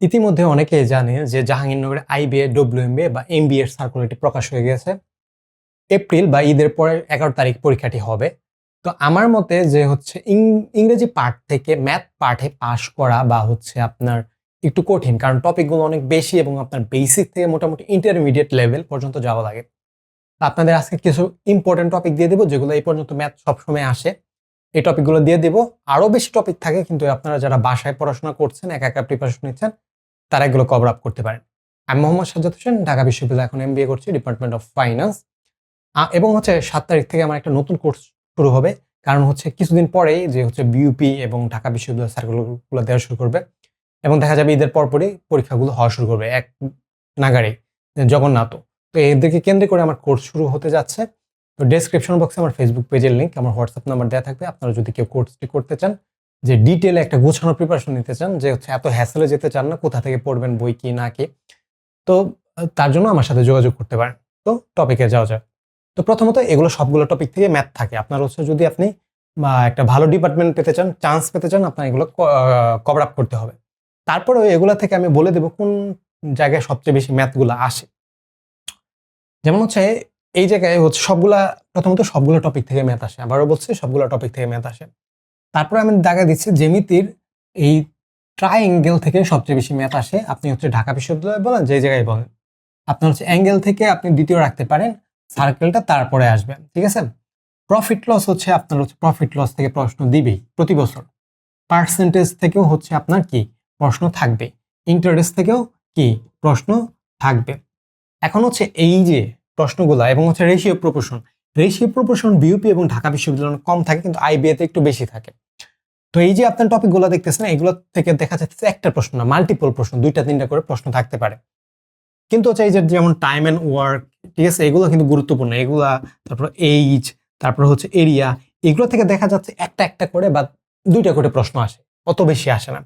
ইতিমধ্যে অনেকেই জানে যে জাহাঙ্গীরনগরে আইবিএ ডব্লিউএমবিএ বা এমবিএ এর সার্কুলারটি প্রকাশ হয়ে গেছে এপ্রিল বা ঈদের পরে এগারো তারিখ পরীক্ষাটি হবে। তো আমার মতে যে হচ্ছে ইংরেজি পার্ট থেকে ম্যাথ পার্টে পাশ করা বা হচ্ছে আপনার একটু কঠিন, কারণ টপিকগুলো অনেক বেশি এবং আপনার বেসিক থেকে মোটামুটি ইন্টারমিডিয়েট লেভেল পর্যন্ত যাওয়া লাগে। আপনাদের আজকে কিছু ইম্পর্টেন্ট টপিক দিয়ে দেবো, যেগুলো এই পর্যন্ত ম্যাথ সবসময় আসে। এই টপিকগুলো দিয়ে দেবো। আরও বেশি টপিক থাকে, কিন্তু আপনারা যারা বাসায় পড়াশোনা করছেন, একা একা প্রিপারেশন নিচ্ছেন তারা এগুলো কভার আপ করতে পারেন। আমি মোহাম্মদ সাজ্জাদ হোসেন, ঢাকা বিশ্ববিদ্যালয় এখন এমবিএ করছি ডিপার্টমেন্ট অফ ফাইন্যান্স এবং হচ্ছে সাত তারিখ থেকে আমার একটা নতুন কোর্স শুরু হবে। কারণ হচ্ছে কিছুদিন পরেই যে হচ্ছে বিউপি এবং ঢাকা বিশ্ববিদ্যালয় সার্কুলারগুলো দেওয়া শুরু করবে। এবং দেখা যাবে ঈদের পরপরই পরীক্ষাগুলো হওয়া শুরু করবে এক নাগারে জগন্নাথ তো এদেরকে কেন্দ্র করে আমার কোর্স শুরু হতে যাচ্ছে। তো ডেসক্রিপশন বক্সে আমার ফেসবুক পেজের লিঙ্ক আমার হোয়াটসঅ্যাপ নাম্বার দেওয়া থাকবে। আপনারা যদি কেউ কোর্সটি করতে চান যে ডিটেলে একটা গোছানো প্রিপারেশন নিতে চান, যে হচ্ছে এত হ্যাসেলে যেতে চান না, কোথা থেকে পড়বেন, বই কি, না কি, তো তার জন্য আমার সাথে যোগাযোগ করতে পারেন। তো টপিকে যাওয়া যায় তো প্রথমত এগুলো সবগুলো টপিক থেকে ম্যাথ থাকে। আপনার হচ্ছে যদি আপনি একটা ভালো ডিপার্টমেন্ট পেতে চান চান্স পেতে চান, আপনার এগুলো কভার আপ করতে হবে। তারপরে এগুলো থেকে আমি বলে দেবো কোন জায়গায় সবচেয়ে বেশি ম্যাথগুলো আসে। যেমন হচ্ছে এই জায়গায় হচ্ছে সবগুলা, প্রথমত সবগুলো টপিক থেকে ম্যাথ আসে, আবারও বলছি সবগুলো টপিক থেকে ম্যাথ আসে। তারপরে আমি দেখা দিচ্ছি জেমিতির এই ট্রাইঅ্যাঙ্গেল থেকে সবচেয়ে বেশি ম্যাথ আসে। আপনি হচ্ছে ঢাকা বিশ্ববিদ্যালয় বলেন, যে জায়গায় বলেন। আপনার হচ্ছে অ্যাঙ্গেল থেকে আপনি দ্বিতীয় রাখতে পারেন সার্কেলটা তারপরে আসবেন ঠিক আছে? প্রফিট লস হচ্ছে আপনার হচ্ছে প্রফিট লস থেকে প্রশ্ন দিবেই প্রতি বছর। পার্সেন্টেজ থেকেও হচ্ছে আপনার কি? প্রশ্ন থাকবে। ইন্টারেস্ট থেকেও কি? প্রশ্ন থাকবে। এখন হচ্ছে এই যে প্রশ্নগুলো এবং হচ্ছে ratio proportion ratio proportion BUP এবং ঢাকা বিশ্ববিদ্যালয় কম থাকে, কিন্তু আইবিএতে একটু বেশি থাকে। তো এই যে আপনার টপিকগুলো দেখতেছেন, এগুলো থেকে দেখা যাচ্ছে একটা প্রশ্ন না মাল্টিপল প্রশ্ন, দুইটা তিনটা করে প্রশ্ন থাকতে পারে। কিন্তু হচ্ছে এই যে যেমন টাইম অ্যান্ড ওয়ার্ক ঠিক আছে, এগুলো কিন্তু গুরুত্বপূর্ণ। এগুলা, তারপর এইজ তারপর হচ্ছে এরিয়া এগুলো থেকে দেখা যাচ্ছে একটা একটা করে বা দুইটা করে প্রশ্ন আসে, অত বেশি আসে না।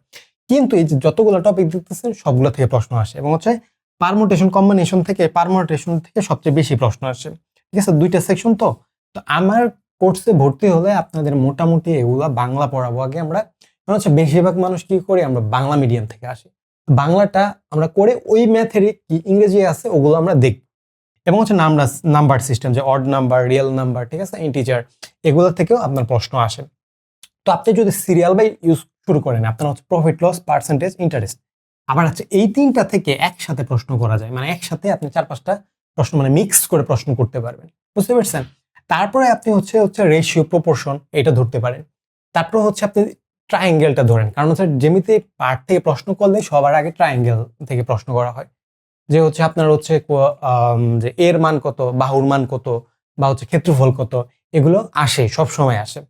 কিন্তু এই যে যতগুলো টপিক দেখতেছেন, সবগুলো থেকে প্রশ্ন আসে এবং হচ্ছে পারমোটেশন কম্বিনেশন থেকে পারমোটেশন থেকে সবচেয়ে বেশি প্রশ্ন আসে। ঠিক আছে? দুইটা সেকশন তো। তো আমার কোর্সে ভর্তি হলে আপনাদের মোটামুটি এগুলা বাংলা পড়াবো। আগে আমরা হচ্ছে বেশিরভাগ মানুষ কি করি? আমরা বাংলা মিডিয়াম থেকে আসি। বাংলাটা আমরা করে ওই ম্যাথেরই কি ইংরেজি আছে, ওগুলো আমরা দেখব। এবং হচ্ছে নাম্বার নাম্বার সিস্টেম যে অড নাম্বার রিয়েল নাম্বার ঠিক আছে? ইন্টিজার এগুলো থেকেও আপনার প্রশ্ন আসে। তো আপনি যদি সিরিয়াল বাই ইউজ শুরু করেন, আপনার হচ্ছে প্রফিট লস পার্সেন্টেজ ইন্টারেস্ট আবার হচ্ছে এই তিনটা থেকে একসাথে প্রশ্ন করা যায়। মানে একসাথে আপনি চার পাঁচটা প্রশ্ন মানে মিক্স করে প্রশ্ন করতে পারবেন। বুঝতে পারছেন? তারপরে আপনি হচ্ছে হচ্ছে রেশিও প্রপোর্শন এটা ধরতে পারেন। তারপর হচ্ছে আপনি ট্রায়াঙ্গেলটা ধরেন। কারণ হচ্ছে যেমিতে পার্ট থেকে প্রশ্ন করলে সবার আগে ট্রায়াঙ্গেল থেকে প্রশ্ন করা হয়। যে হচ্ছে আপনার হচ্ছে যে এর মান কত, বাহুর মান কত, বা হচ্ছে ক্ষেত্রফল কত, এগুলো আসে সব সময় আসে।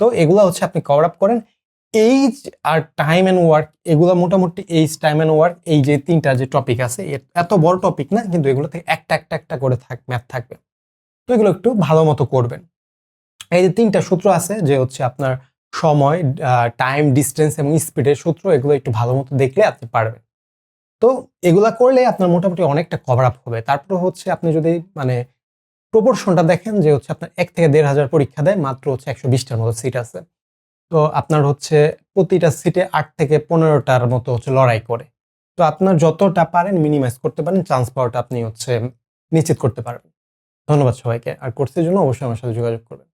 তো এগুলো হচ্ছে আপনি কভার আপ করেন। এইজ আর টাইম অ্যান্ড ওয়ার্ক এগুলো মোটামুটি এইজ টাইম অ্যান্ড ওয়ার্ক এই যে তিনটা যে টপিক আছে এত বড় টপিক না, কিন্তু এগুলো থেকে একটা একটা একটা করে থাক ম্যাথ থাকবে। তো এগুলো একটু ভালো মতো করবেন। এই যে তিনটা সূত্র আছে, যে হচ্ছে আপনার সময় টাইম ডিস্টেন্স এবং স্পিডের সূত্র, এগুলো একটু ভালো মতো দেখলে আপনি পারবেন। তো এগুলা করলে আপনার মোটামুটি অনেকটা কভার আপ হবে। তারপর হচ্ছে আপনি যদি মানে প্রপোর্শনটা দেখেন, যে হচ্ছে আপনার এক থেকে দেড় হাজার পরীক্ষা দেয়, মাত্র হচ্ছে একশো বিশটার মতো সিট আছে। তো আপনার হচ্ছে প্রতিটা সিটে আট থেকে পনেরোটার মতো হচ্ছে লড়াই করে। তো আপনার যতটা পারেন মিনিমাইজ করতে পারেন চান্স পাওয়াটা আপনি হচ্ছে নিশ্চিত করতে পারবেন। ধন্যবাদ সবাইকে। আর কোর্সের জন্য অবশ্যই আমার সাথে যোগাযোগ করবেন।